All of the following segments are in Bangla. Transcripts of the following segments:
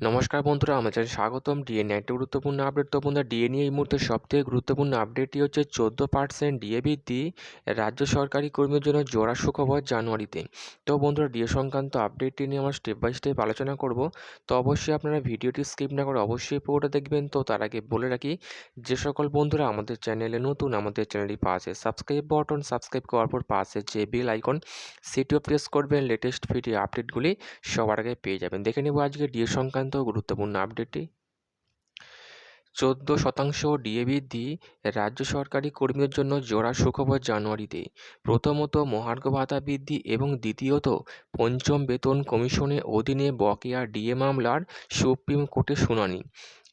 নমস্কার বন্ধুরা আমাদের স্বাগতম। ডিএনএ একটা গুরুত্বপূর্ণ আপডেট। তো বন্ধুরা ডিএনএ এই মুহূর্তে সবথেকে গুরুত্বপূর্ণ আপডেটটি হচ্ছে চোদ্দ পার্সেন্ট ডিএ বৃদ্ধি রাজ্য সরকারি কর্মীর জন্য জোড়া সুখবর জানুয়ারিতে। তো বন্ধুরা ডিএ সংক্রান্ত আপডেটটি নিয়ে আমরা স্টেপ বাই স্টেপ আলোচনা করব। তো অবশ্যই আপনারা ভিডিওটি স্কিপ না করে অবশ্যই পুরোটা দেখবেন। তো তার আগে বলে রাখি, যে সকল বন্ধুরা আমাদের চ্যানেলে নতুন, আমাদের চ্যানেলটি পাশে সাবস্ক্রাইব বটন সাবস্ক্রাইব করার পর পাশে যে বেল আইকন সেটিও প্রেস করবেন। লেটেস্ট ভিডিও আপডেটগুলি সবার আগে পেয়ে যাবেন। দেখে নেব আজকে ডিএ সংক্রান্ত গুরুত্বপূর্ণ আপডেটটি চোদ্দ শতাংশ ডিএ বৃদ্ধি রাজ্য সরকারি কর্মীদের জন্য জোড়া সুখবর জানুয়ারিতে। প্রথমত মহার্ঘ ভাতা বৃদ্ধি এবং দ্বিতীয়ত পঞ্চম বেতন কমিশনের অধীনে বকেয়া ডিএ মামলার সুপ্রিম কোর্টে শুনানি।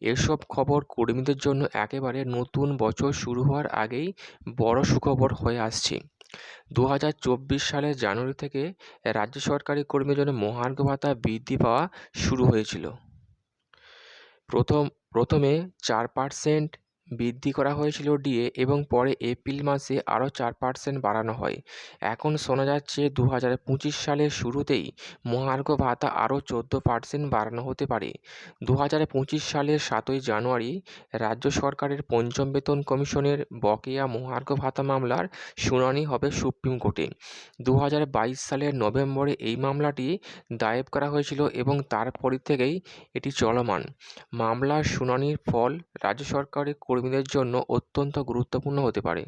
এসব খবর কর্মীদের জন্য একেবারে নতুন বছর শুরু হওয়ার আগেই বড় সুখবর হয়ে আসছে। দু হাজার চব্বিশ সালের জানুয়ারি থেকে রাজ্য সরকারি কর্মীদের জন্য মহার্ঘ ভাতা বৃদ্ধি পাওয়া শুরু হয়েছিল। প্রথম প্রথমে চার পার্সেন্ট বৃদ্ধি করা হয়েছিল ডিএ এবং পরে এপ্রিল মাসে আরও চার পার্সেন্ট বাড়ানো হয়। এখন শোনা যাচ্ছে দু হাজার পঁচিশ সালের শুরুতেই মহার্ঘ ভাতা আরও চোদ্দ পার্সেন্ট বাড়ানো হতে পারে। দু হাজার পঁচিশ সালের সাতই জানুয়ারি রাজ্য সরকারের পঞ্চম বেতন কমিশনের বকেয়া মহার্ঘ ভাতা মামলার শুনানি হবে সুপ্রিম কোর্টে। দু হাজার বাইশ সালের নভেম্বরে এই মামলাটি দায়ের করা হয়েছিল এবং তারপরে থেকেই এটি চলমান। মামলার শুনানির ফল রাজ্য সরকারের কর্মীদের জন্য অত্যন্ত গুরুত্বপূর্ণ হতে পারে।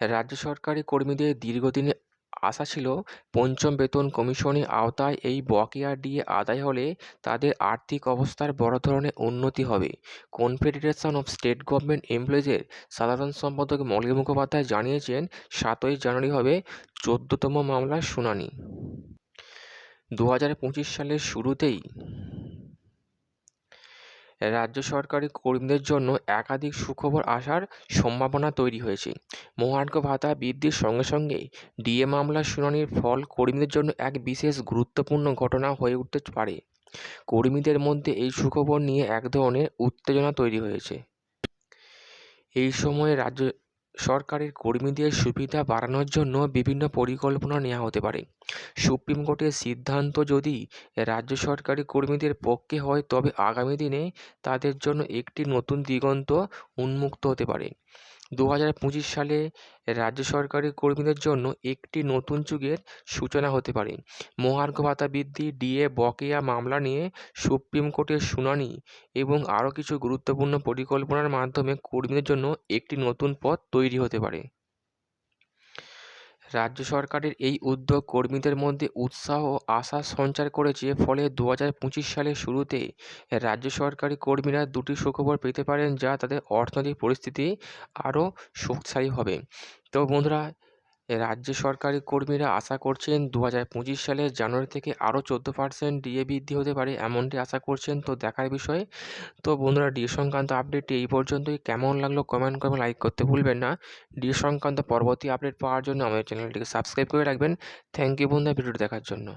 রাজ্য সরকারি কর্মীদের দীর্ঘদিনের আশা ছিল পঞ্চম বেতন কমিশনের আওতায় এই বকেয়া ডিএ আদায় হলে তাদের আর্থিক অবস্থার বড় ধরনের উন্নতি হবে। কনফেডারেশন অফ স্টেট গভর্নমেন্ট এমপ্লয়িজের সাধারণ সম্পাদক মৌলিক মুখোপাধ্যায় জানিয়েছেন, সাতই জানুয়ারি হবে চোদ্দতম মামলার শুনানি। দু হাজার পঁচিশ সালের শুরুতেই রাজ্য সরকারি কর্মীদের জন্য একাধিক সুখবর আসার সম্ভাবনা তৈরি হয়েছে। মহার্ঘ ভাতা বৃদ্ধির সঙ্গে সঙ্গে ডিএ মামলার শুনানির ফল কর্মীদের জন্য এক বিশেষ গুরুত্বপূর্ণ ঘটনা হয়ে উঠতে পারে। কর্মীদের মধ্যে এই সুখবর নিয়ে এক ধরনের উত্তেজনা তৈরি হয়েছে। এই সময়ে রাজ্য সরকারের কর্মীদের সুবিধা বাড়ানোর জন্য বিভিন্ন পরিকল্পনা নেওয়া হতে পারে। সুপ্রিম কোর্টের সিদ্ধান্ত যদি রাজ্য সরকারি কর্মীদের পক্ষে হয়, তবে আগামী দিনে তাদের জন্য একটি নতুন দিগন্ত উন্মুক্ত হতে পারে। দু হাজার পঁচিশ সালে রাজ্য সরকারি কর্মীদের জন্য একটি নতুন যুগের সূচনা হতে পারে। মহার্ঘ ভাতা বৃদ্ধি, ডিএ বকেয়া মামলা নিয়ে সুপ্রিম কোর্টের শুনানি এবং আরও কিছু গুরুত্বপূর্ণ পরিকল্পনার মাধ্যমে কর্মীদের জন্য একটি নতুন পথ তৈরি হতে পারে। রাজ্য সরকারের এই উদ্যোগ কর্মীদের মধ্যে উৎসাহ ও আশা সঞ্চার করেছে, ফলে দু হাজার পঁচিশ সালের শুরুতে রাজ্য সরকারি কর্মীরা দুটি সুখবর পেতে পারেন যা তাদের অর্থনৈতিক পরিস্থিতি আরও শক্তিশালী হবে। তো বন্ধুরা রাজ্য সরকারি কর্মীরা আশা করছেন দু হাজার পঁচিশ সালের জানুয়ারি থেকে আরও চোদ্দ পার্সেন্ট ডিএ বৃদ্ধি হতে পারে এমনটি আশা করছেন। তো দেখার বিষয়ে, তো বন্ধুরা ডিএ সংক্রান্ত আপডেটটি এই পর্যন্তই। কেমন লাগল কমেন্ট করবেন লাইক করতে ভুলবেন না। ডিএ সংক্রান্ত পরবর্তী আপডেট পাওয়ার জন্য আমাদের চ্যানেলটিকে সাবস্ক্রাইব করে রাখবেন। থ্যাংক ইউ বন্ধুরা, ভিডিওটি দেখার জন্য।